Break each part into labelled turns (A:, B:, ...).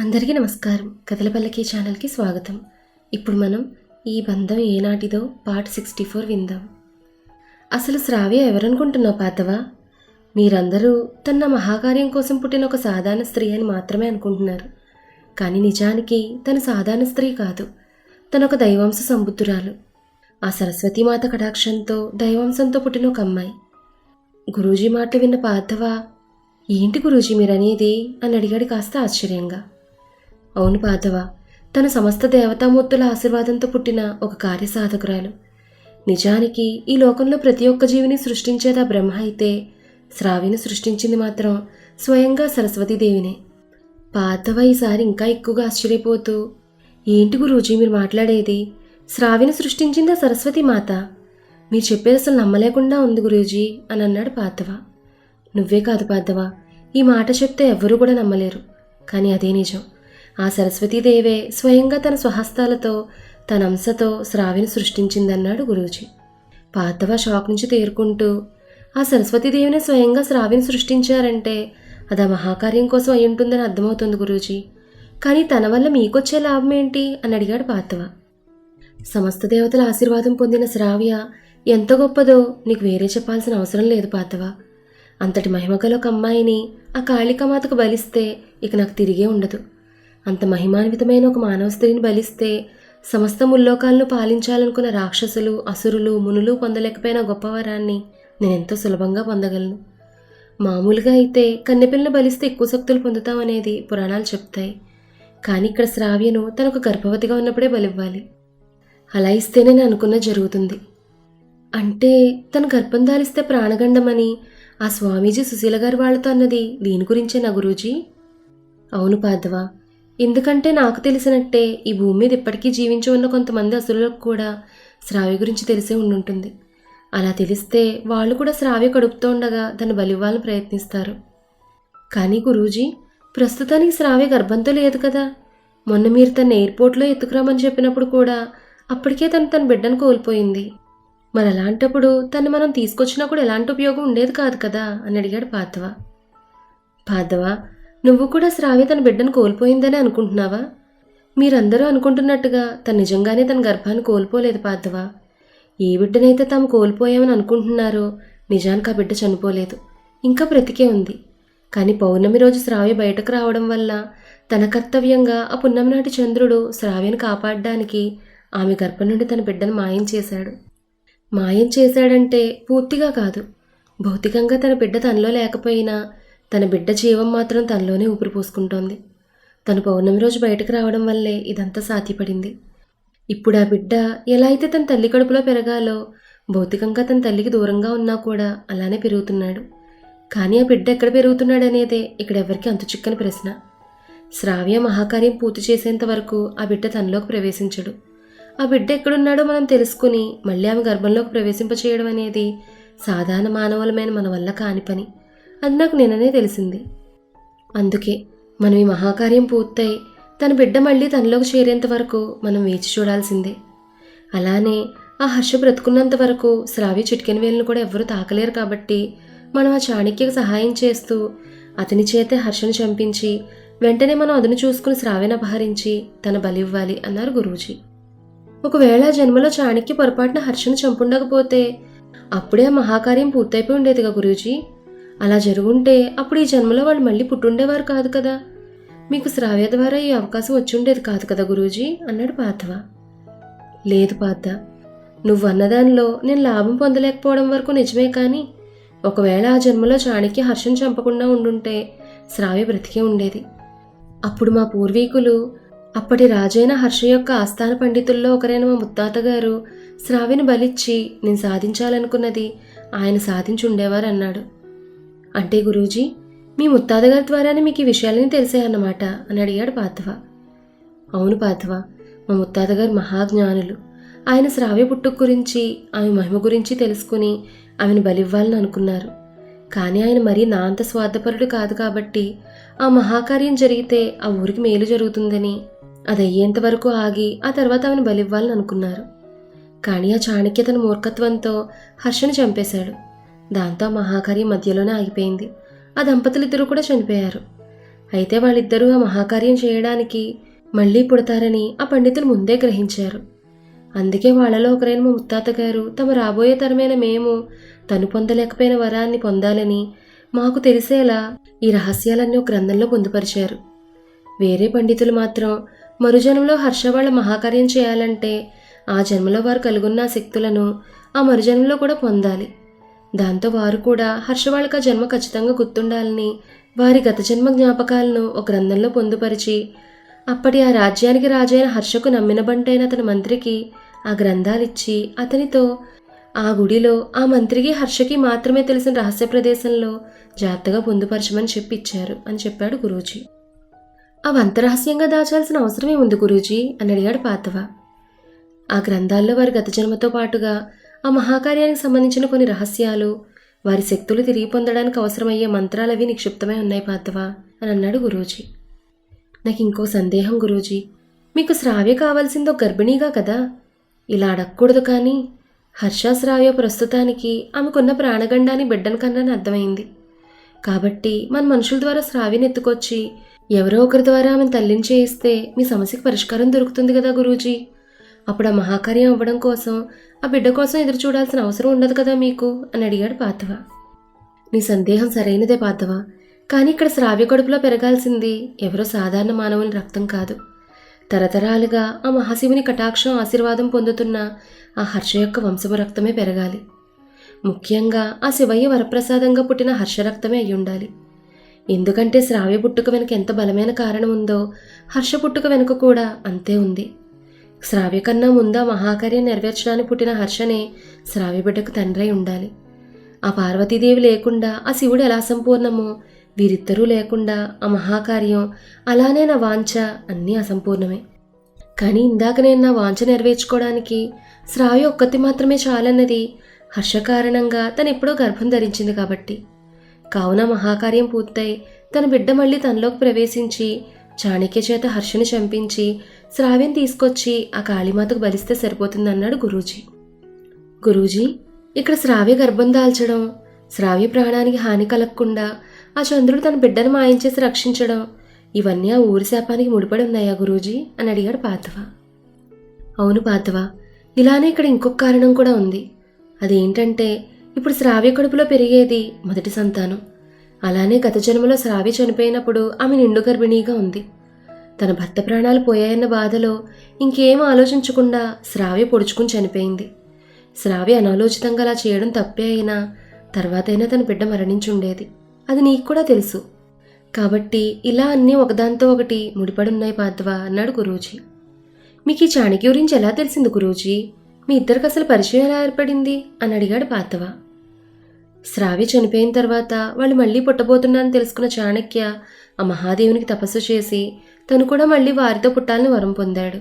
A: అందరికీ నమస్కారం. కథల పల్లకి ఛానల్కి స్వాగతం. ఇప్పుడు మనం ఈ బంధం ఏనాటిదో పార్ట్ సిక్స్టీ ఫోర్ విందాం. అసలు శ్రావ్య ఎవరనుకుంటున్నావు పాతవా మీరందరూ తన మహాకార్యం కోసం పుట్టిన ఒక సాధారణ స్త్రీ అని మాత్రమే అనుకుంటున్నారు. కానీ నిజానికి తను సాధారణ స్త్రీ కాదు. తను ఒక దైవాంశ సంబుద్ధురాలు. ఆ సరస్వతీమాత కటాక్షంతో దైవాంశంతో పుట్టిన ఒక అమ్మాయి. గురూజీ మాటలు విన్న పార్థవ ఏంటి గురూజీ మీరనేది? అని అడిగాడు కాస్త ఆశ్చర్యంగా. అవును పార్థవ తన సమస్త దేవతామూర్తుల ఆశీర్వాదంతో పుట్టిన ఒక కార్యసాధకురాలు. నిజానికి ఈ లోకంలో ప్రతి ఒక్క జీవిని సృష్టించేది ఆ బ్రహ్మ అయితే శ్రావిని సృష్టించింది మాత్రం స్వయంగా సరస్వతీదేవినే. పార్థవ ఈసారి ఇంకా ఎక్కువగా ఆశ్చర్యపోతూ ఏంటి గురూజీ మీరు మాట్లాడేది? శ్రావిని సృష్టించింది ఆ సరస్వతి మాత. మీరు చెప్పేది అసలు నమ్మలేకుండా ఉంది గురూజీ అని అన్నాడు పార్థవ. నువ్వే కాదు పార్థవ ఈ మాట చెప్తే ఎవ్వరూ కూడా నమ్మలేరు. కానీ అదే నిజం. ఆ సరస్వతీదేవే స్వయంగా తన స్వహస్తాలతో తన అంశతో శ్రావిని సృష్టించిందన్నాడు గురూజీ. పార్థవ షాక్ నుంచి తేరుకుంటూ ఆ సరస్వతీదేవిని స్వయంగా శ్రావిని సృష్టించారంటే అది ఆ మహాకార్యం కోసం అయి ఉంటుందని అర్థమవుతుంది గురూజీ. కానీ తన వల్ల మీకొచ్చే లాభం ఏంటి అని అడిగాడు పార్థవ. సమస్త దేవతల ఆశీర్వాదం పొందిన శ్రావ్య ఎంత గొప్పదో నీకు వేరే చెప్పాల్సిన అవసరం లేదు పాతవ అంతటి మహిమగల ఒక అమ్మాయిని ఆ కాళికమాతకు బలిస్తే ఇక నాకు తిరిగే ఉండదు. అంత మహిమాన్వితమైన ఒక మానవ స్త్రీని బలిస్తే సమస్త ముల్లోకాలను పాలించాలనుకున్న రాక్షసులు అసురులు మునులు పొందలేకపోయిన గొప్పవరాన్ని నేనెంతో సులభంగా పొందగలను. మామూలుగా అయితే కన్నెపిల్లని బలిస్తే ఎక్కువ శక్తులు పొందుతామనేది పురాణాలు చెప్తాయి. కానీ ఇక్కడ శ్రావ్యను తనకు గర్భవతిగా ఉన్నప్పుడే బలివ్వాలి. అలా ఇస్తేనే నేను అనుకున్న జరుగుతుంది. అంటే తను గర్భం ధారిస్తే ప్రాణగండమని ఆ స్వామీజీ సుశీల గారు వాళ్ళతో అన్నది దీని గురించే నా గురూజీ? అవును పాదవా ఎందుకంటే నాకు తెలిసినట్టే ఈ భూమి మీద ఇప్పటికీ జీవించి ఉన్న కొంతమంది అసురులకు కూడా శ్రావ్య గురించి తెలిసే ఉండుంటుంది. అలా తెలిస్తే వాళ్ళు కూడా శ్రావ్య కడుపుతూ ఉండగా దాన్ని బలివ్వాలని ప్రయత్నిస్తారు. కానీ గురూజీ ప్రస్తుతానికి శ్రావ్య గర్భంతో లేదు కదా. మొన్న మీరు తన ఎయిర్పోర్ట్లో ఎత్తుకురామని చెప్పినప్పుడు కూడా అప్పటికే తను తన బిడ్డను కోల్పోయింది. మరి అలాంటప్పుడు తను మనం తీసుకొచ్చినా కూడా ఎలాంటి ఉపయోగం ఉండేది కాదు కదా అని అడిగాడు పార్థవ. పార్థవ నువ్వు కూడా శ్రావ్య తన బిడ్డను కోల్పోయిందని అనుకుంటున్నావా? మీరందరూ అనుకుంటున్నట్టుగా తను నిజంగానే తన గర్భాన్ని కోల్పోలేదు పార్థవ. ఏ బిడ్డనైతే తాము కోల్పోయామని అనుకుంటున్నారో నిజానికి ఆ బిడ్డ చనిపోలేదు. ఇంకా బ్రతికే ఉంది. కానీ పౌర్ణమి రోజు శ్రావ్య బయటకు రావడం వల్ల తన కర్తవ్యంగా ఆ పున్నమి నాటి చంద్రుడు శ్రావ్యను కాపాడడానికి ఆమె గర్భం నుండి తన బిడ్డను మాయం చేశాడు. మాయం చేశాడంటే పూర్తిగా కాదు. భౌతికంగా తన బిడ్డ తనలో లేకపోయినా తన బిడ్డ జీవం మాత్రం తనలోనే ఊపిరి పోసుకుంటోంది. తను పౌర్ణమి రోజు బయటకు రావడం వల్లే ఇదంతా సాధ్యపడింది. ఇప్పుడు ఆ బిడ్డ ఎలా అయితే తన తల్లి కడుపులో పెరగాలో భౌతికంగా తన తల్లికి దూరంగా ఉన్నా కూడా అలానే పెరుగుతున్నాడు. కానీ ఆ బిడ్డ ఎక్కడ పెరుగుతున్నాడు అనేదే ఇక్కడ ఎవరికి అంతు చిక్కని ప్రశ్న. శ్రావ్య మహాకార్యం పూర్తి చేసేంత వరకు ఆ బిడ్డ తనలోకి ప్రవేశించడు. ఆ బిడ్డ ఎక్కడున్నాడో మనం తెలుసుకుని మళ్ళీ ఆమె గర్భంలోకి ప్రవేశింపచేయడం అనేది సాధారణ మానవులమైన మన వల్ల కాని పని. అది నాకు నిన్ననే తెలిసింది. అందుకే మనం ఈ మహాకార్యం పూర్తయి తన బిడ్డ మళ్ళీ తనలోకి చేరేంత వరకు మనం వేచి చూడాల్సిందే. అలానే ఆ హర్ష బ్రతుకున్నంత వరకు శ్రావ్య చిటికెన్ వేలను కూడా ఎవ్వరూ తాకలేరు కాబట్టి మనం ఆ చాణక్యకు సహాయం చేస్తూ అతని చేతే హర్షను చంపించి వెంటనే మనం అదును చూసుకుని శ్రావ్యను అపహరించి తన బలివ్వాలి అన్నారు గురూజీ. ఒకవేళ జన్మలో చాణక్య పొరపాటున హర్షను చంపుండకపోతే అప్పుడే ఆ మహాకార్యం పూర్తయిపోయి ఉండేదిగా గురూజీ. అలా జరుగుంటే అప్పుడు ఈ జన్మలో వాళ్ళు మళ్ళీ పుట్టుండేవారు కాదు కదా. మీకు శ్రావ్య ద్వారా ఈ అవకాశం వచ్చిండేది కాదు కదా గురూజీ అన్నాడు పార్థవ. లేదు పార్థ నువ్వు అన్నదానిలో నేను లాభం పొందలేకపోవడం వరకు నిజమే కానీ ఒకవేళ ఆ జన్మలో చాణక్య హర్షం చంపకుండా ఉండుంటే శ్రావ్య బ్రతికే ఉండేది. అప్పుడు మా పూర్వీకులు అప్పటి రాజైన హర్ష యొక్క ఆస్థాన పండితుల్లో ఒకరైన మా ముత్తాత గారు శ్రావ్యని బలిచ్చి నేను సాధించాలనుకున్నది ఆయన సాధించి ఉండేవారన్నాడు. అన్నాడు అంటే గురూజీ మీ ముత్తాతగారి ద్వారానే మీకు ఈ విషయాలని తెలిసాయన్నమాట అని అడిగాడు పార్థవ. అవును పార్థవ మా ముత్తాతగారు మహాజ్ఞానులు. ఆయన శ్రావ్య పుట్టుక గురించి ఆమె మహిమ గురించి తెలుసుకుని ఆమెను బలివ్వాలని అనుకున్నారు. కానీ ఆయన మరీ నా అంత స్వార్థపరుడు కాదు కాబట్టి ఆ మహాకార్యం జరిగితే ఆ ఊరికి మేలు జరుగుతుందని అది అయ్యేంత వరకు ఆగి ఆ తర్వాత ఆమెను బలివ్వాలని అనుకున్నారు. కానీ ఆ చాణక్య తన మూర్ఖత్వంతో హర్షను చంపేశాడు. దాంతో ఆ మహాకార్యం మధ్యలోనే ఆగిపోయింది. ఆ దంపతులిద్దరూ కూడా చనిపోయారు. అయితే వాళ్ళిద్దరూ ఆ మహాకార్యం చేయడానికి మళ్ళీ పుడతారని ఆ పండితులు ముందే గ్రహించారు. అందుకే వాళ్ళలో ఒకరైన మా ముత్తాత గారు తమ రాబోయే తరమైన మేము తను పొందలేకపోయిన వరాన్ని పొందాలని మాకు తెలిసేలా ఈ రహస్యాలన్నీ ఒక గ్రంథంలో పొందుపరిచారు. వేరే పండితులు మాత్రం మరుజన్మలో హర్ష వాళ్ళ మహాకార్యం చేయాలంటే ఆ జన్మలో వారు కలుగున్న శక్తులను ఆ మరుజన్మలో కూడా పొందాలి. దాంతో వారు కూడా హర్షవాళిక జన్మ ఖచ్చితంగా గుర్తుండాలని వారి గత జన్మ జ్ఞాపకాలను ఒక గ్రంథంలో పొందుపరిచి అప్పటి ఆ రాజ్యానికి రాజైన హర్షకు నమ్మిన బంటైన అతని మంత్రికి ఆ గ్రంథాలిచ్చి అతనితో ఆ గుడిలో ఆ మంత్రికి హర్షకి మాత్రమే తెలిసిన రహస్య ప్రదేశంలో జాగ్రత్తగా పొందుపరచమని చెప్పి ఇచ్చారు అని చెప్పాడు గురూజీ. అవి అంతరహస్యంగా దాచాల్సిన అవసరమే ఉంది గురూజీ అని అడిగాడు పాతవ ఆ గ్రంథాల్లో వారి గత జన్మతో పాటుగా ఆ మహాకార్యానికి సంబంధించిన కొన్ని రహస్యాలు. వారి శక్తులు తిరిగి పొందడానికి అవసరమయ్యే మంత్రాలవి నిక్షిప్తమై ఉన్నాయి పాతవా అని అన్నాడు గురూజీ. నాకు ఇంకో సందేహం గురూజీ. మీకు శ్రావ్య కావాల్సిందో గర్భిణీగా కదా? ఇలా అడగకూడదు కానీ హర్ష శ్రావ్య ప్రస్తుతానికి ఆమెకున్న ప్రాణగండాన్ని బిడ్డను కన్నాని అర్థమైంది. కాబట్టి మన మనుషుల ద్వారా శ్రావ్యని ఎత్తుకొచ్చి ఎవరో ఒకరి ద్వారా ఆమెను తల్లిని చేయిస్తే మీ సమస్యకు పరిష్కారం దొరుకుతుంది కదా గురూజీ? అప్పుడు ఆ మహాకార్యం అవ్వడం కోసం ఆ బిడ్డ కోసం ఎదురు చూడాల్సిన అవసరం ఉండదు కదా మీకు? అని అడిగాడు పాతవ నీ సందేహం సరైనదే పాతవ కానీ ఇక్కడ శ్రావ్య కడుపులో పెరగాల్సింది ఎవరో సాధారణ మానవుని రక్తం కాదు. తరతరాలుగా ఆ మహాశివుని కటాక్షం ఆశీర్వాదం పొందుతున్న ఆ హర్ష యొక్క వంశపు రక్తమే పెరగాలి. ముఖ్యంగా ఆ శివయ్య వరప్రసాదంగా పుట్టిన హర్ష రక్తమే అయి ఉండాలి. ఎందుకంటే శ్రావ్య పుట్టుక వెనుక ఎంత బలమైన కారణం ఉందో హర్ష పుట్టుక వెనుక కూడా అంతే ఉంది. శ్రావ్య కన్నా ముందు ఆ మహాకార్యం నెరవేర్చడానికి పుట్టిన హర్షనే శ్రావ్య బిడ్డకు తండ్రై ఉండాలి. ఆ పార్వతీదేవి లేకుండా ఆ శివుడు ఎలా సంపూర్ణమో వీరిద్దరూ లేకుండా ఆ మహాకార్యం అలానే నా వాంఛ అన్నీ అసంపూర్ణమే. కానీ ఇందాక నేను నా వాంఛ నెరవేర్చుకోవడానికి శ్రావ్య ఒక్కతి మాత్రమే చాలన్నది హర్ష కారణంగా తను ఎప్పుడో గర్భం ధరించింది కాబట్టి. కావున మహాకార్యం పూర్తయి తన బిడ్డ మళ్ళీ తనలోకి ప్రవేశించి చాణక్య చేత హర్షని చంపించి శ్రావ్యం తీసుకొచ్చి ఆ కాళీమాతకు బలిస్తే సరిపోతుందన్నాడు గురూజీ. గురూజీ ఇక్కడ శ్రావ్య గర్భం దాల్చడం శ్రావ్య ప్రాణానికి హాని కలగకుండా ఆ చంద్రుడు తన బిడ్డను మాయం చేసి రక్షించడం ఇవన్నీ ఆ ఊరి శాపానికి ముడిపడి ఉన్నాయా గురూజీ? అని అడిగాడు పాతవ అవును పాతవ ఇలానే ఇక్కడ ఇంకొక కారణం కూడా ఉంది. అదేంటంటే ఇప్పుడు శ్రావ్య కడుపులో పెరిగేది మొదటి సంతానం. అలానే గత జన్మలో శ్రావ్య చనిపోయినప్పుడు ఆమె నిండు గర్భిణీగా ఉంది. తన భర్త ప్రాణాలు పోయాయన్న బాధలో ఇంకేం ఆలోచించకుండా శ్రావ్య పొడుచుకుని చనిపోయింది. శ్రావ్య అనాలోచితంగా అలా చేయడం తప్పే అయినా తర్వాతైనా తన బిడ్డ మరణించి ఉండేది అది నీకు కూడా తెలుసు. కాబట్టి ఇలా అన్నీ ఒకదాంతో ఒకటి ముడిపడున్నాయి పాత్వా అన్నాడు గురూజీ. మీకు ఈ చాణక్య గురించి ఎలా తెలిసింది గురూజీ? మీ ఇద్దరికి అసలు పరిచయం ఎలా ఏర్పడింది? అని అడిగాడు పాతవ శ్రావ్య చనిపోయిన తర్వాత వాళ్ళు మళ్ళీ పుట్టబోతున్నారని తెలుసుకున్న చాణక్య ఆ మహాదేవునికి తపస్సు చేసి తను కూడా మళ్ళీ వారితో పుట్టాలని వరం పొందాడు.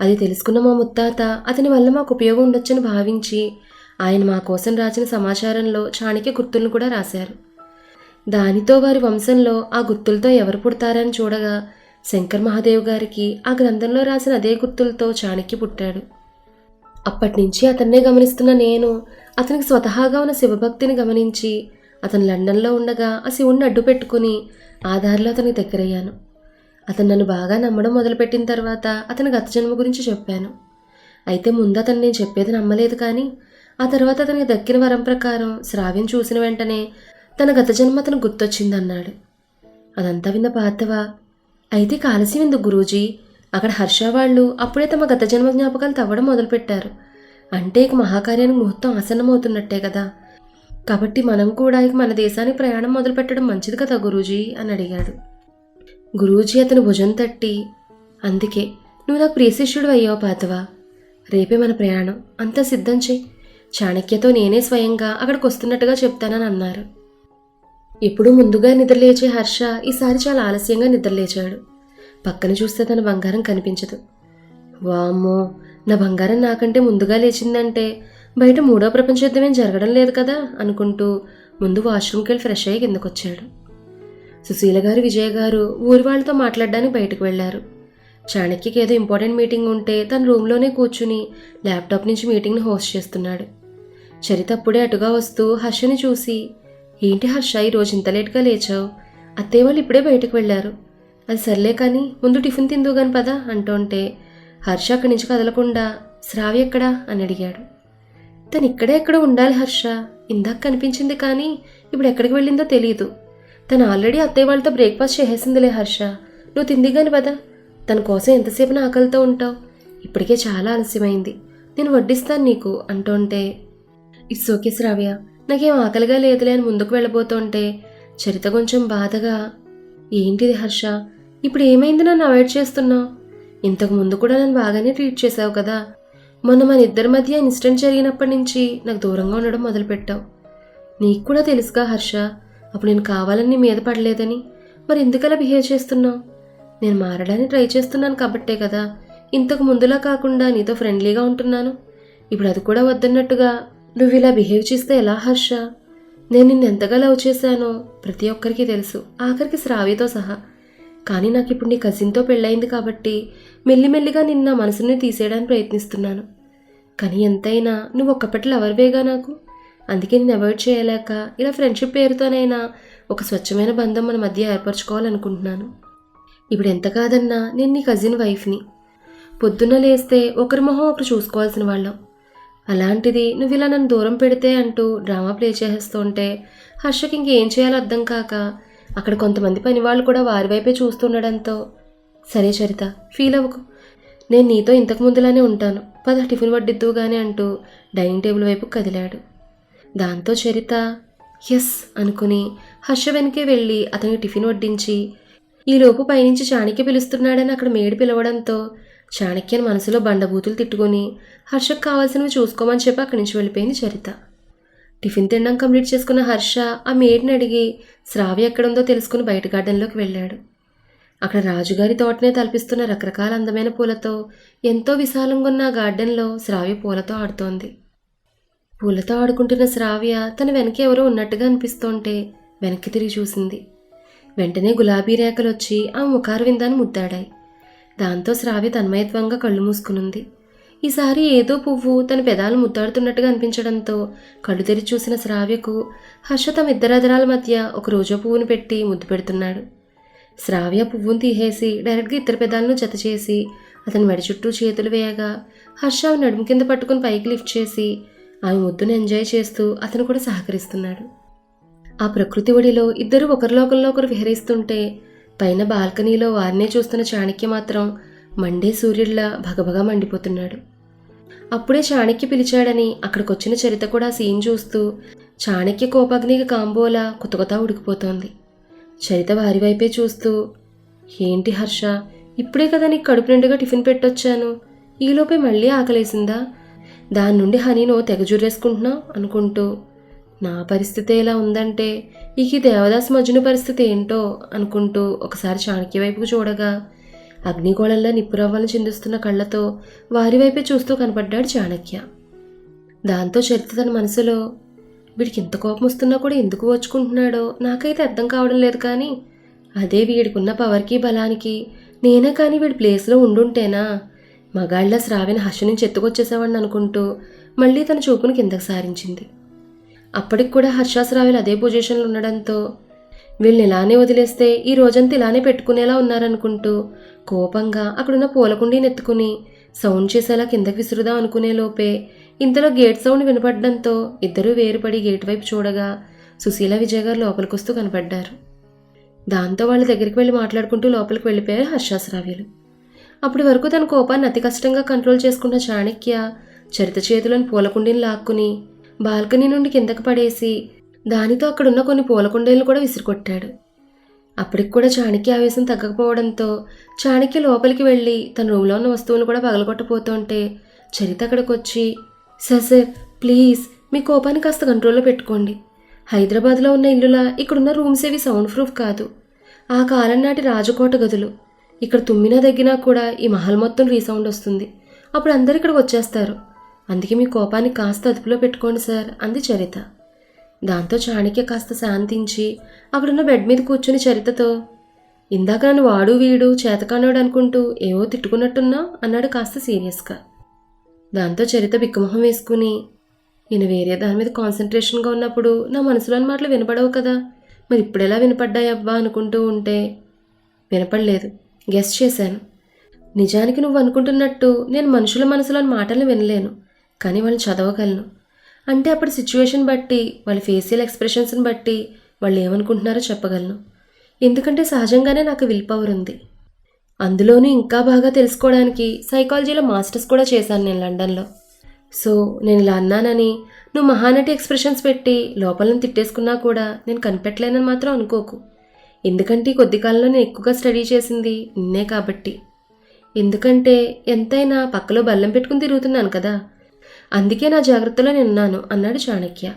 A: అది తెలుసుకున్న మా ముత్తాత అతని వల్ల మాకు ఉపయోగం ఉండొచ్చని భావించి ఆయన మా కోసం రాసిన సమాచారంలో చాణక్య గుర్తులను కూడా రాశారు. దానితో వారి వంశంలో ఆ గుర్తులతో ఎవరు పుడతారని చూడగా శంకర్ మహాదేవ్ గారికి ఆ గ్రంథంలో రాసిన అదే గుర్తులతో చాణక్య పుట్టాడు. అప్పటి నుంచి అతన్నే గమనిస్తున్న నేను అతనికి స్వతహాగా ఉన్న శివభక్తిని గమనించి అతను లండన్లో ఉండగా ఆ శివుణ్ణి అడ్డు పెట్టుకుని ఆధార్లో అతనికి దగ్గరయ్యాను. అతను నన్ను బాగా నమ్మడం మొదలుపెట్టిన తర్వాత అతని గత జన్మ గురించి చెప్పాను. అయితే ముందు అతను నేను చెప్పేది నమ్మలేదు కానీ ఆ తర్వాత అతనికి దక్కిన వరం ప్రకారం శ్రావ్యం చూసిన వెంటనే తన గత జన్మ అతను గుర్తొచ్చిందన్నాడు. అదంతా విన్న పాతవా అయితే కాలసి ఎందుకు గురూజీ అక్కడ హర్ష వాళ్ళు అప్పుడే తమ గత జన్మ జ్ఞాపకాలు తవ్వడం మొదలుపెట్టారు. అంటే ఇక మహాకార్యానికి ముహూర్తం ఆసన్నమవుతున్నట్టే కదా. కాబట్టి మనం కూడా ఇక మన దేశానికి ప్రయాణం మొదలుపెట్టడం మంచిది కదా గురూజీ అని అడిగాడు. గురూజీ అతని భుజం తట్టి అందుకే నువ్వు నాకు ప్రియశిష్యుడు అయ్యావు పాతవా రేపే మన ప్రయాణం. అంతా సిద్ధం చేయి. చాణక్యతో నేనే స్వయంగా అక్కడికి వస్తున్నట్టుగా చెప్తానని అన్నారు. ఎప్పుడూ ముందుగా నిద్రలేచే హర్ష ఈసారి చాలా ఆలస్యంగా నిద్రలేచాడు. పక్కన చూస్తే తన బంగారం కనిపించదు. వామ్మో నా బంగారం నాకంటే ముందుగా లేచిందంటే బయట మూడో ప్రపంచ యుద్ధమేం జరగడం లేదు కదా అనుకుంటూ ముందు వాష్రూమ్కి వెళ్ళి ఫ్రెష్ అయ్యి కిందకొచ్చాడు. సుశీల గారు విజయ్ గారు ఊరి వాళ్ళతో మాట్లాడడానికి బయటకు వెళ్ళారు చాణక్యకి ఏదో ఇంపార్టెంట్ మీటింగ్ ఉంటే తన రూమ్లోనే కూర్చుని ల్యాప్టాప్ నుంచి మీటింగ్ని హోస్ట్ చేస్తున్నాడు. చరిత అప్పుడే అటుగా వస్తూ హర్షని చూసి ఏంటి హర్ష ఈ రోజు ఇంత లేట్గా లేచావు? అత్తయ్య వాళ్ళు ఇప్పుడే బయటకు వెళ్ళారు. అది సర్లే కానీ ముందు టిఫిన్ తిందు గాని పదా అంటుంటే హర్ష అక్కడి నుంచి కదలకుండా శ్రావి ఎక్కడా? అని అడిగాడు. తను ఇక్కడే ఎక్కడ ఉండాలి హర్ష. ఇందాక కనిపించింది కానీ ఇప్పుడు ఎక్కడికి వెళ్ళిందో తెలియదు తను ఆల్రెడీ అత్తయ్య వాళ్ళతో బ్రేక్ఫాస్ట్ చేసేసిందిలే హర్ష. నువ్వు తిందిగాని పదా తన కోసం ఎంతసేపు నా ఆకలితో ఉంటావు? ఇప్పటికే చాలా ఆలస్యమైంది. నేను వడ్డిస్తాను నీకు అంటుంటే ఇట్స్ ఓకే శ్రావ్య. నాకేం ఆకలిగా లేదులే అని ముందుకు వెళ్ళబోతుంటే చరిత కొంచెం బాధగా ఏంటిది హర్ష? ఇప్పుడు ఏమైంది నన్ను అవాయిడ్ చేస్తున్నావు? ఇంతకు ముందు కూడా నన్ను బాగానే ట్రీట్ చేసావు కదా. మొన్న మన ఇద్దరి మధ్య ఇన్సిడెంట్ జరిగినప్పటి నుంచి నాకు దూరంగా ఉండడం మొదలుపెట్టావు. నీకు కూడా తెలుసుగా హర్ష అప్పుడు నేను కావాలని మీద పడలేదని. మరి ఎందుకలా బిహేవ్ చేస్తున్నావు? నేను మారడానికి ట్రై చేస్తున్నాను కాబట్టే కదా. ఇంతకు ముందులా కాకుండా నీతో ఫ్రెండ్లీగా ఉంటున్నాను. ఇప్పుడు అది కూడా వద్దన్నట్టుగా నువ్వు ఇలా బిహేవ్ చేస్తే ఎలా హర్ష? నేను నిన్ను ఎంతగా లవ్ చేశానో ప్రతి ఒక్కరికి తెలుసు. ఆఖరికి శ్రావ్యతో సహా. కానీ నాకు ఇప్పుడు నీ కజిన్తో పెళ్ళయింది కాబట్టి మెల్లిమెల్లిగా నిన్న మనసుని తీసేయడానికి ప్రయత్నిస్తున్నాను. కానీ ఎంతైనా నువ్వు ఒక్కప్పటి ఎవరివేగా నాకు. అందుకే నేను అవాయిడ్ చేయలేక ఇలా ఫ్రెండ్షిప్ పేరుతోనైనా ఒక స్వచ్ఛమైన బంధం మన మధ్య ఏర్పరచుకోవాలనుకుంటున్నాను. ఇప్పుడు ఎంత కాదన్నా నేను నీ కజిన్ వైఫ్ని పొద్దున్న లేస్తే ఒకరి మొహం ఒకరు చూసుకోవాల్సిన వాళ్ళం. అలాంటిది నువ్వు ఇలా నన్ను దూరం పెడితే అంటూ డ్రామా ప్లే చేసేస్తుంటే హర్షకి ఇంకేం చేయాలో అర్థం కాక అక్కడ కొంతమంది పని వాళ్ళు కూడా వారి వైపే చూస్తుండడంతో సరే చరిత ఫీల్ అవ్వకు. నేను నీతో ఇంతకు ముందులానే ఉంటాను. పద టిఫిన్ వడ్డిద్దు కానీ అంటూ డైనింగ్ టేబుల్ వైపు కదిలాడు. దాంతో చరిత ఎస్ అనుకుని హర్ష వెనకే వెళ్ళి అతనికి టిఫిన్ వడ్డించి ఈలోపు పైనుంచి చాణక్య పిలుస్తున్నాడని అక్కడ మేడి పిలవడంతో చాణక్యని మనసులో బండబూతులు తిట్టుకొని హర్షకు కావాల్సినవి చూసుకోమని చెప్పి అక్కడి నుంచి వెళ్ళిపోయింది చరిత. టిఫిన్ తినడం కంప్లీట్ చేసుకున్న హర్ష ఆ మేడిని అడిగి శ్రావ్య ఎక్కడుందో తెలుసుకుని బయట గార్డెన్లోకి వెళ్ళాడు. అక్కడ రాజుగారి తోటనే తలపిస్తున్న రకరకాల అందమైన పూలతో ఎంతో విశాలంగా ఉన్న ఆ గార్డెన్లో శ్రావ్య పూలతో ఆడుతోంది. పూలతో ఆడుకుంటున్న శ్రావ్య తన వెనక ఎవరో ఉన్నట్టుగా అనిపిస్తుంటే వెనక్కి తిరిగి చూసింది. వెంటనే గులాబీ రేఖలు వచ్చి ఆ ముఖారు విందాన్ని ముద్దాడాయి. దాంతో శ్రావ్య తన్మయత్వంగా కళ్ళు మూసుకునుంది. ఈసారి ఏదో పువ్వు తన పెదాలు ముద్దాడుతున్నట్టుగా అనిపించడంతో కళ్ళు తెరిచి చూసిన శ్రావ్యకు హర్ష తమ ఇద్దరదరాల మధ్య ఒక రోజా పువ్వును పెట్టి ముద్దు పెడుతున్నాడు. శ్రావ్య పువ్వును తీసేసి డైరెక్ట్గా ఇద్దరు పెదాలను జత చేసి అతని మెడ చుట్టూ చేతులు వేయగా హర్ష నడుము కింద పట్టుకుని పైకి లిఫ్ట్ చేసి ఆమె ముద్దును ఎంజాయ్ చేస్తూ అతను కూడా సహకరిస్తున్నాడు. ఆ ప్రకృతి ఒడిలో ఇద్దరు ఒకరిలోకల్లో ఒకరు విహరిస్తుంటే పైన బాల్కనీలో వారినే చూస్తున్న చాణక్య మాత్రం మండే సూర్యుడిలా భగభగా మండిపోతున్నాడు. అప్పుడే చాణక్య పిలిచాడని అక్కడికొచ్చిన చరిత కూడా సీన్ చూస్తూ చాణక్య కోపగ్నికి కాంబోలా కొత్త కొత్త ఉడికిపోతోంది. చరిత వారి వైపే చూస్తూ ఏంటి హర్ష ఇప్పుడే కదా నీకు కడుపు నిండుగా టిఫిన్ పెట్టొచ్చాను. ఈలోపే మళ్ళీ ఆకలేసిందా? దాని నుండి హనీను తెగజుర్రేసుకుంటున్నావు అనుకుంటూ నా పరిస్థితి ఎలా ఉందంటే ఇక దేవదాస్ మజ్జుని పరిస్థితి ఏంటో అనుకుంటూ ఒకసారి చాణక్య వైపుకు చూడగా అగ్నిగోళంలో నిప్పురవ్వలను చిందిస్తున్న కళ్ళతో వారి వైపే చూస్తూ కనపడ్డాడు చాణక్య. దాంతో చరిత తన మనసులో వీడికి ఇంత కోపం వస్తున్నా కూడా ఎందుకు వచ్చుకుంటున్నాడో నాకైతే అర్థం కావడం లేదు కానీ అదే వీడికున్న పవర్కి బలానికి నేనే కానీ వీడి ప్లేస్లో ఉండుంటేనా? మగాళ్ళ శ్రావ్యని హర్ష నుంచి ఎత్తుకొచ్చేసేవాడిని అనుకుంటూ మళ్ళీ తన చూపును కిందకు సారించింది. అప్పటికి కూడా హర్షాశ్రావులు అదే పొజిషన్లో ఉండడంతో వీళ్ళని ఇలానే వదిలేస్తే ఈ రోజంతా ఇలానే పెట్టుకునేలా ఉన్నారనుకుంటూ కోపంగా అక్కడున్న పూలకుండీని ఎత్తుకుని సౌండ్ చేసేలా కిందకి విసురుదాం అనుకునే లోపే ఇంతలో గేట్ సౌండ్ వినపడడంతో ఇద్దరూ వేరుపడి గేట్ వైపు చూడగా సుశీల విజయ్ గారు లోపలికొస్తూ కనపడ్డారు. దాంతో వాళ్ళ దగ్గరికి వెళ్ళి మాట్లాడుకుంటూ లోపలికి వెళ్ళిపోయారు హర్షాశ్రావ్యులు అప్పటి వరకు తన కోపాన్ని అతి కష్టంగా కంట్రోల్ చేసుకున్న చాణక్య చరిత చేతులను పూలకుండీని లాక్కుని బాల్కనీ నుండి కిందకు పడేసి దానితో అక్కడున్న కొన్ని పూలకుండీలు కూడా విసిరికొట్టాడు. అప్పటికి కూడా చాణక్య ఆవేశం తగ్గకపోవడంతో చాణక్య లోపలికి వెళ్ళి తన రూమ్లో ఉన్న వస్తువులు కూడా పగలగొట్టపోతుంటే చరిత అక్కడికి వచ్చి సార్ సార్ ప్లీజ్ మీ కోపాన్ని కాస్త కంట్రోల్లో పెట్టుకోండి. హైదరాబాద్లో ఉన్న ఇల్లులా ఇక్కడున్న రూమ్స్ ఏవి సౌండ్ ప్రూఫ్ కాదు. ఆ కాలం నాటి రాజకోట గదులు. ఇక్కడ తుమ్మినా దగ్గినా కూడా ఈ మహల్ మొత్తం రీసౌండ్ వస్తుంది. అప్పుడు అందరు ఇక్కడికి వచ్చేస్తారు. అందుకే మీ కోపాన్ని కాస్త అదుపులో పెట్టుకోండి సార్ అంది చరిత. దాంతో చాణక్య కాస్త శాంతించి అక్కడున్న బెడ్ మీద కూర్చుని చరితతో ఇందాక నన్ను వాడు వీడు చేతకానోడు అనుకుంటూ ఏవో తిట్టుకున్నట్టున్నా అన్నాడు కాస్త సీరియస్గా. దాంతో చరిత బిక్కుమొహం వేసుకుని నేను వేరే దాని మీద కాన్సన్ట్రేషన్గా ఉన్నప్పుడు నా మనసులోని మాటలు వినపడవు కదా. మరి ఇప్పుడెలా వినపడ్డాయి అబ్బా అనుకుంటూ ఉంటే వినపడలేదు. గెస్ చేశాను. నిజానికి నువ్వు అనుకుంటున్నట్టు నేను మనుషుల మనసులోని మాటలు వినలేను కానీ వాళ్ళని చదవగలను. అంటే అప్పుడు సిచ్యువేషన్ బట్టి వాళ్ళ ఫేషియల్ ఎక్స్ప్రెషన్స్ని బట్టి వాళ్ళు ఏమనుకుంటున్నారో చెప్పగలను. ఎందుకంటే సహజంగానే నాకు విల్ పవర్ ఉంది. అందులోనూ ఇంకా బాగా తెలుసుకోవడానికి సైకాలజీలో మాస్టర్స్ కూడా చేశాను నేను లండన్లో. సో నేను ఇలా అన్నానని నువ్వు మహానటి ఎక్స్ప్రెషన్స్ పెట్టి లోపలను తిట్టేసుకున్నా కూడా నేను కనిపెట్టలేనని మాత్రం అనుకోకు. ఎందుకంటే ఈ కొద్ది కాలంలో నేను ఎక్కువగా స్టడీ చేసింది నిన్నే కాబట్టి. ఎందుకంటే ఎంతైనా పక్కలో బల్లం పెట్టుకుని తిరుగుతున్నాను కదా. అందుకే నా జాగ్రత్తలో నిన్నాను అన్నాడు చాణక్య.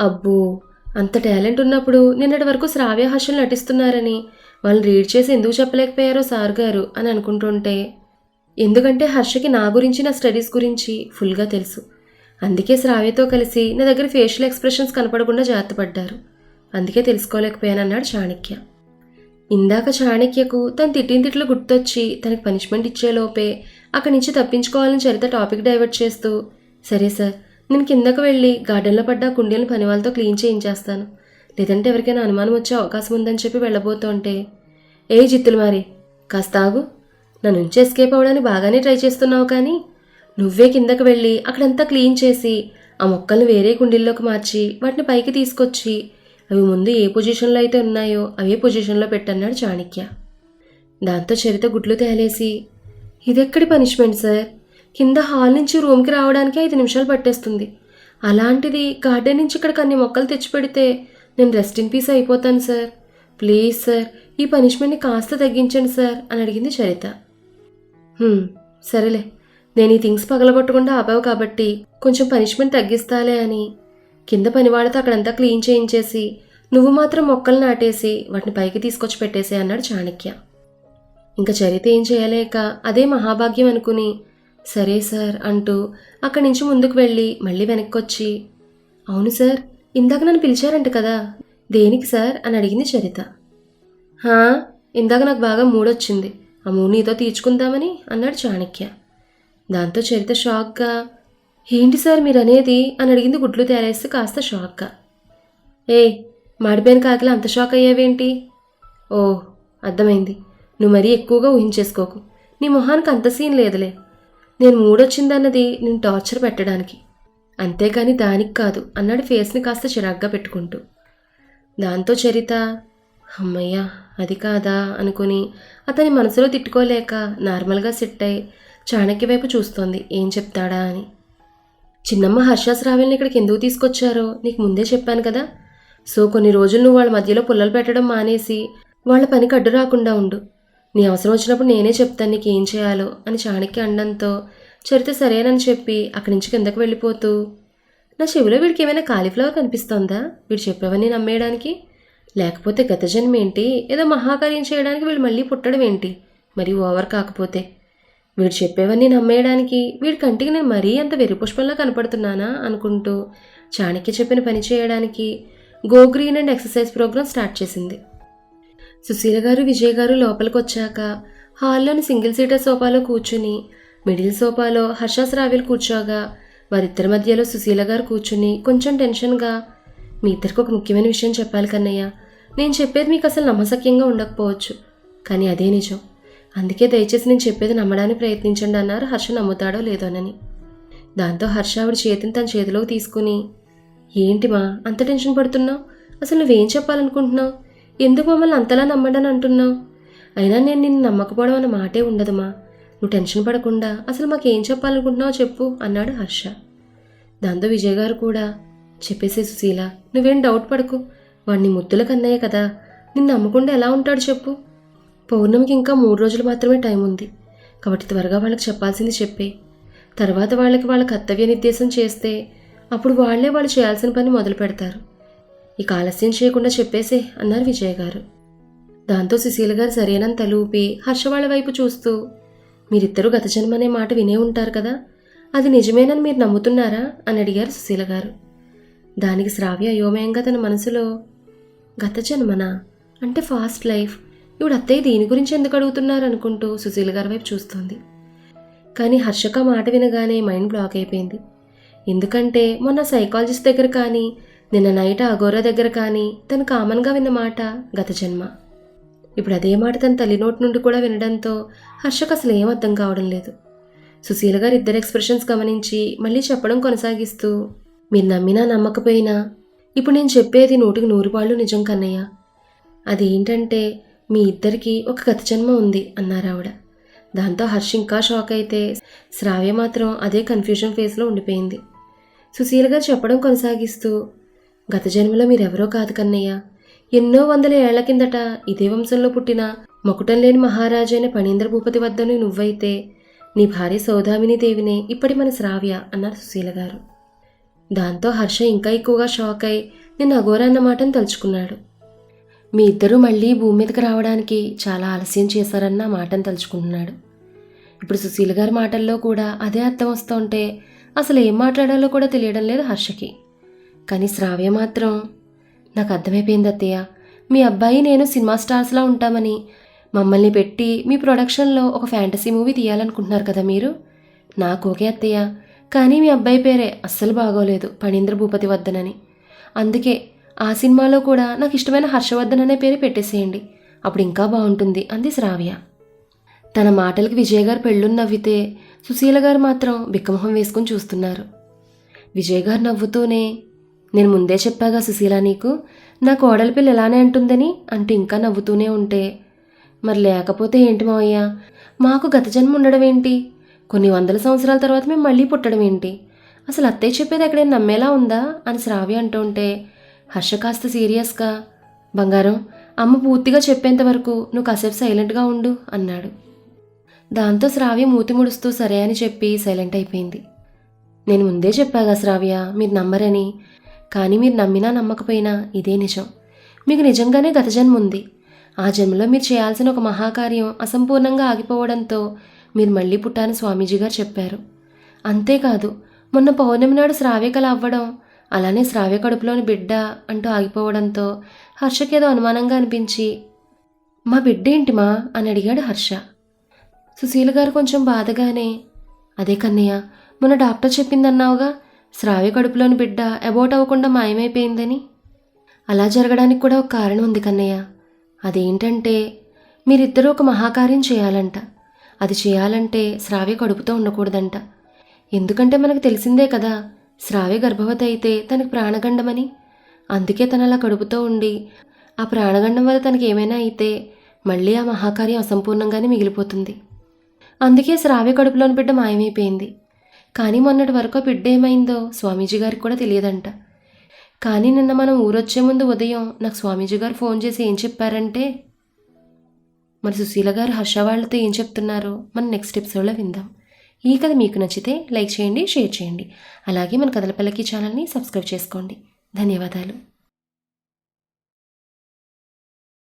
A: అబ్బో అంత టాలెంట్ ఉన్నప్పుడు నిన్నటి వరకు శ్రావ్య హర్షలు నటిస్తున్నారని వాళ్ళని రీడ్ చేసి ఎందుకు చెప్పలేకపోయారో సార్ గారు అని అనుకుంటుంటే ఎందుకంటే హర్షకి నా గురించి నా స్టడీస్ గురించి ఫుల్గా తెలుసు. అందుకే శ్రావ్యతో కలిసి నా దగ్గర ఫేషియల్ ఎక్స్ప్రెషన్స్ కనపడకుండా జాగ్రత్త పడ్డారు. అందుకే తెలుసుకోలేకపోయానన్నాడు చాణక్య. ఇందాక చాణక్యకు తను తిట్టిన తిట్లు గుర్తొచ్చి తనకి పనిష్మెంట్ ఇచ్చేలోపే అక్కడి నుంచి తప్పించుకోవాలని చరిత టాపిక్ డైవర్ట్ చేస్తూ సరే సార్ నేను కిందకు వెళ్ళి గార్డెన్లో పడ్డ కుండీలను పని వాళ్ళతో క్లీన్ చేయించేస్తాను. లేదంటే ఎవరికైనా అనుమానం వచ్చే అవకాశం ఉందని చెప్పి వెళ్ళబోతుంటే ఏ జిత్తులు మరి? కాస్త ఆగు. నా నుంచి ఎస్కేప్ అవ్వడానికి బాగానే ట్రై చేస్తున్నావు కానీ నువ్వే కిందకు వెళ్ళి అక్కడంతా క్లీన్ చేసి ఆ మొక్కల్ని వేరే కుండీల్లోకి మార్చి వాటిని పైకి తీసుకొచ్చి అవి ముందు ఏ పొజిషన్లో అయితే ఉన్నాయో అవే పొజిషన్లో పెట్టన్నాడు చాణక్య. దాంతో చరిత గుడ్లు తేలేసి ఇదెక్కడి పనిష్మెంట్ సార్ కింద హాల్ నుంచి రూమ్కి రావడానికి ఐదు నిమిషాలు పట్టేస్తుంది. అలాంటిది గార్డెన్ నుంచి ఇక్కడికి అన్ని మొక్కలు తెచ్చిపెడితే నేను రెస్ట్ ఇన్ పీస్ అయిపోతాను సార్ ప్లీజ్ సార్ ఈ పనిష్మెంట్ని కాస్త తగ్గించండి సార్ అని అడిగింది చరిత. సరేలే. నేను ఈ థింగ్స్ పగలగొట్టకుండా ఆపావు కాబట్టి కొంచెం పనిష్మెంట్ తగ్గిస్తాలే అని కింద పనివాడితో అక్కడంతా క్లీన్ చేయించేసి నువ్వు మాత్రం మొక్కలు నాటేసి వాటిని పైకి తీసుకొచ్చి పెట్టేసే అన్నాడు చాణక్య. ఇంకా చరిత ఏం చేయలేక అదే మహాభాగ్యం అనుకుని సరే సార్ అంటూ అక్కడి నుంచి ముందుకు వెళ్ళి మళ్ళీ వెనక్కి వచ్చి అవును సార్ ఇందాక నన్ను పిలిచారంట కదా దేనికి సార్ అని అడిగింది చరిత. హా ఇందాక నాకు బాగా మూడొచ్చింది ఆ మూడు నీతో తీర్చుకుందామని అన్నాడు చాణక్య. దాంతో చరిత షాక్గా ఏంటి సార్ మీరు అనేది అని అడిగింది గుడ్లు తేలేస్తే కాస్త షాక్గా. ఏ మాడిపోయిన కాకిలా అంత షాక్ అయ్యావేంటి? ఓ అర్థమైంది. నువ్వు మరీ ఎక్కువగా ఊహించేసుకోకు. నీ మొహానికి అంత సీన్ లేదులే. నేను మూడొచ్చిందన్నది నేను టార్చర్ పెట్టడానికి. అంతేకాని దానికి కాదు అన్నాడు ఫేస్ని కాస్త చిరాగ్గా పెట్టుకుంటూ. దాంతో చరిత అమ్మయ్యా అది కాదా? అనుకుని అతని మనసులో తిట్టుకోలేక నార్మల్గా సెట్ అయి చాణక్య వైపు చూస్తోంది. ఏం చెప్తాడా అని. చిన్నమ్మ హర్షాశ్రావల్ని ఇక్కడికి ఎందుకు తీసుకొచ్చారో నీకు ముందే చెప్పాను కదా. సో కొన్ని రోజులు నువ్వు వాళ్ళ మధ్యలో పుల్లలు పెట్టడం మానేసి వాళ్ళ పనికి అడ్డు రాకుండా ఉండు. నీ అవసరం వచ్చినప్పుడు నేనే చెప్తాను నీకు ఏం చేయాలో అని చాణక్య అండంతో చరిత సరేనని చెప్పి అక్కడి నుంచి కిందకు వెళ్ళిపోతూ నా చెవిలో వీడికి ఏమైనా కాలీఫ్లవర్ కనిపిస్తోందా? వీడు చెప్పేవన్నీ నమ్మేయడానికి? లేకపోతే గత జన్మేంటి? ఏదో మహాకార్యం చేయడానికి వీళ్ళు మళ్ళీ పుట్టడం ఏంటి మరి ఓవర్ కాకపోతే. వీడు చెప్పేవన్నీ నమ్మేయడానికి వీడి కంటికి నేను మరీ అంత వెర్రిపుష్పంలా కనపడుతున్నానా అనుకుంటూ చాణక్య చెప్పిన పని చేయడానికి go green and exercise programme start చేసింది. సుశీల గారు విజయ్ గారు లోపలికి వచ్చాక హాల్లోని సింగిల్ సీటర్ సోఫాలో కూర్చుని మిడిల్ సోఫాలో హర్షాస్ కూర్చోగా వారిద్దరి మధ్యలో సుశీల గారు కూర్చుని కొంచెం టెన్షన్గా మీ ఇద్దరికి ఒక ముఖ్యమైన విషయం చెప్పాలి కన్నయ్య. నేను చెప్పేది మీకు అసలు నమ్మసక్యంగా ఉండకపోవచ్చు. కానీ అదే నిజం. అందుకే దయచేసి నేను చెప్పేది నమ్మడానికి ప్రయత్నించండి అన్నారు హర్ష నమ్ముతాడో లేదోనని దాంతో హర్ష ఆవిడ చేతిని తన చేతిలోకి తీసుకుని ఏంటి మా అంత టెన్షన్ పడుతున్నావు? అసలు నువ్వేం చెప్పాలనుకుంటున్నావు? ఎందుకు మమ్మల్ని అంతలా నమ్మడని అంటున్నావు? అయినా నేను నిన్ను నమ్మకపోవడం అన్న మాటే ఉండదమ్మా నువ్వు టెన్షన్ పడకుండా అసలు మాకేం చెప్పాలనుకుంటున్నావో చెప్పు అన్నాడు హర్ష. దాంతో విజయ్ గారు కూడా చెప్పేసే సుశీల నువ్వేం డౌట్ పడకు. వాడిని ముద్దుల కన్నయ్య కదా. నిన్ను నమ్మకుండా ఎలా ఉంటాడు చెప్పు. పౌర్ణమికి ఇంకా మూడు రోజులు మాత్రమే టైం ఉంది. కాబట్టి త్వరగా వాళ్ళకి చెప్పాల్సింది చెప్పే. తర్వాత వాళ్ళకి వాళ్ళ కర్తవ్య నిర్దేశం చేస్తే అప్పుడు వాళ్ళే వాళ్ళు చేయాల్సిన పని మొదలు పెడతారు. ఇక ఆలస్యం చేయకుండా చెప్పేసే అన్నారు విజయ్ గారు. దాంతో సుశీల గారు సరైన తలూపి హర్ష వాళ్ళ వైపు చూస్తూ మీరిద్దరూ గత జన్మ అనే మాట వినే ఉంటారు కదా? అది నిజమేనని మీరు నమ్ముతున్నారా? అని అడిగారు సుశీల గారు. దానికి శ్రావ్య అయోమయంగా తన మనసులో గత జన్మనా? అంటే ఫాస్ట్ లైఫ్. ఇప్పుడు అత్తయ్య దీని గురించి ఎందుకు అడుగుతున్నారు అనుకుంటూ సుశీల గారి వైపు చూస్తోంది. కానీ హర్షక మాట వినగానే మైండ్ బ్లాక్ అయిపోయింది. ఎందుకంటే మొన్న సైకాలజిస్ట్ దగ్గర కానీ నిన్న నైట్ అగోరా దగ్గర కానీ తను కామన్గా విన్న మాట గత జన్మ. ఇప్పుడు అదే మాట తన తల్లి నోటి నుండి కూడా వినడంతో హర్షకు అసలు ఏం అర్థం కావడం లేదు. సుశీల గారు ఇద్దరు ఎక్స్ప్రెషన్స్ గమనించి మళ్ళీ చెప్పడం కొనసాగిస్తూ మీరు నమ్మినా నమ్మకపోయినా ఇప్పుడు నేను చెప్పేది నూటికి నూరు పాళ్ళు నిజం కన్నయ్య. అది ఏంటంటే మీ ఇద్దరికీ ఒక గత జన్మ ఉంది అన్నారు ఆవిడ. దాంతో హర్ష ఇంకా షాక్ అయితే శ్రావ్య మాత్రం అదే కన్ఫ్యూజన్ ఫేస్లో ఉండిపోయింది. సుశీల గారు చెప్పడం కొనసాగిస్తూ గత జన్మలో మీరెవరో కాదు కన్నయ్య. ఎన్నో వందల ఏళ్ళ కిందట ఇదే వంశంలో పుట్టిన మకుటం లేని మహారాజైన పణీంద్ర భూపతి వద్దను నువ్వైతే నీ భార్య సౌదామిని దేవినే ఇప్పటి మన శ్రావ్య అన్నారు సుశీల గారు. దాంతో హర్ష ఇంకా ఎక్కువగా షాక్ అయి నిన్న అఘోర అన్న మాటను తలుచుకున్నాడు. మీ ఇద్దరూ మళ్ళీ భూమి మీదకి రావడానికి చాలా ఆలస్యం చేశారన్న మాటను తలుచుకుంటున్నాడు. ఇప్పుడు సుశీల గారి మాటల్లో కూడా అదే అర్థం వస్తుంటే అసలు ఏం మాట్లాడాలో కూడా తెలియడం లేదు హర్షకి. కానీ శ్రావ్య మాత్రం నాకు అర్థమైపోయింది అత్తయ్య. మీ అబ్బాయి నేను సినిమా స్టార్స్లా ఉంటామని మమ్మల్ని పెట్టి మీ ప్రొడక్షన్లో ఒక ఫ్యాంటసీ మూవీ తీయాలనుకుంటున్నారు కదా మీరు? నాకు ఓకే అత్తయ్య. కానీ మీ అబ్బాయి పేరే అస్సలు బాగోలేదు. పణీంద్ర భూపతి వద్దనని. అందుకే ఆ సినిమాలో కూడా నాకు ఇష్టమైన హర్షవర్ధన్ అనే పేరు పెట్టేసేయండి. అప్పుడు ఇంకా బాగుంటుంది అంది శ్రావ్య. తన మాటలకి విజయ్ గారు పెళ్ళుని నవ్వితే సుశీల గారు మాత్రం బిక్కమొహం వేసుకుని చూస్తున్నారు. విజయ్ గారు నవ్వుతూనే నేను ముందే చెప్పాగా సుశీల నీకు నా కోడలి పిల్ల ఇలానే అంటుందని అంటూ ఇంకా నవ్వుతూనే ఉంటే మరి లేకపోతే ఏంటి మావయ్య? మాకు గత జన్మ ఉండడం ఏంటి? కొన్ని వందల సంవత్సరాల తర్వాత మేము మళ్ళీ పుట్టడం ఏంటి? అసలు అత్తయ్య చెప్పేది ఎక్కడైనా నమ్మేలా ఉందా? అని శ్రావ్య అంటుంటే హర్ష కాస్త సీరియస్గా బంగారం అమ్మ పూర్తిగా చెప్పేంత వరకు నువ్వు కాసేపు సైలెంట్గా ఉండు అన్నాడు. దాంతో శ్రావ్య మూతి ముడుస్తూ సరే అని చెప్పి సైలెంట్ అయిపోయింది. నేను ముందే చెప్పాగా శ్రావ్య మీరు నమ్మరని కానీ మీరు నమ్మినా నమ్మకపోయినా ఇదే నిజం. మీకు నిజంగానే గత జన్మ ఉంది. ఆ జన్మలో మీరు చేయాల్సిన ఒక మహాకార్యం అసంపూర్ణంగా ఆగిపోవడంతో మీరు మళ్ళీ పుట్టాని స్వామీజీ గారు చెప్పారు. అంతేకాదు మొన్న పౌర్ణమి నాడు శ్రావ్య కళ అవ్వడం అలానే శ్రావ్య కడుపులోని బిడ్డ అంటూ ఆగిపోవడంతో హర్షకేదో అనుమానంగా అనిపించి మా బిడ్డేంటి మా? అని అడిగాడు హర్ష. సుశీల గారు కొంచెం బాధగానే అదే కన్నయ్య మొన్న డాక్టర్ చెప్పిందన్నావుగా శ్రావ్య కడుపులోని బిడ్డ అబౌట్ అవ్వకుండా మాయమైపోయిందని. అలా జరగడానికి కూడా ఒక కారణం ఉంది కన్నయ్య. అదేంటంటే మీరిద్దరూ ఒక మహాకార్యం చేయాలంట. అది చేయాలంటే శ్రావ్య కడుపుతో ఉండకూడదంట. ఎందుకంటే మనకు తెలిసిందే కదా శ్రావ్య గర్భవతి అయితే తనకి ప్రాణగండమని. అందుకే తను అలా కడుపుతో ఉండి ఆ ప్రాణగండం వల్ల తనకి ఏమైనా అయితే మళ్ళీ ఆ మహాకార్యం అసంపూర్ణంగానే మిగిలిపోతుంది. అందుకే శ్రావ్య కడుపులోని బిడ్డ మాయమైపోయింది. కానీ మొన్నటి వరకు ఆ బిడ్డ ఏమైందో స్వామీజీ గారికి కూడా తెలియదంట. కానీ నిన్న మనం ఊరొచ్చే ముందు ఉదయం నాకు స్వామీజీ గారు ఫోన్ చేసి ఏం చెప్పారంటే మరి సుశీల గారు హర్ష వాళ్ళతో ఏం చెప్తున్నారో మనం నెక్స్ట్ ఎపిసోడ్లో విందాం. ఈ కథ మీకు నచ్చితే లైక్ చేయండి షేర్ చేయండి. అలాగే మన కథల పల్లకి ఛానల్ని సబ్స్క్రైబ్ చేసుకోండి. ధన్యవాదాలు.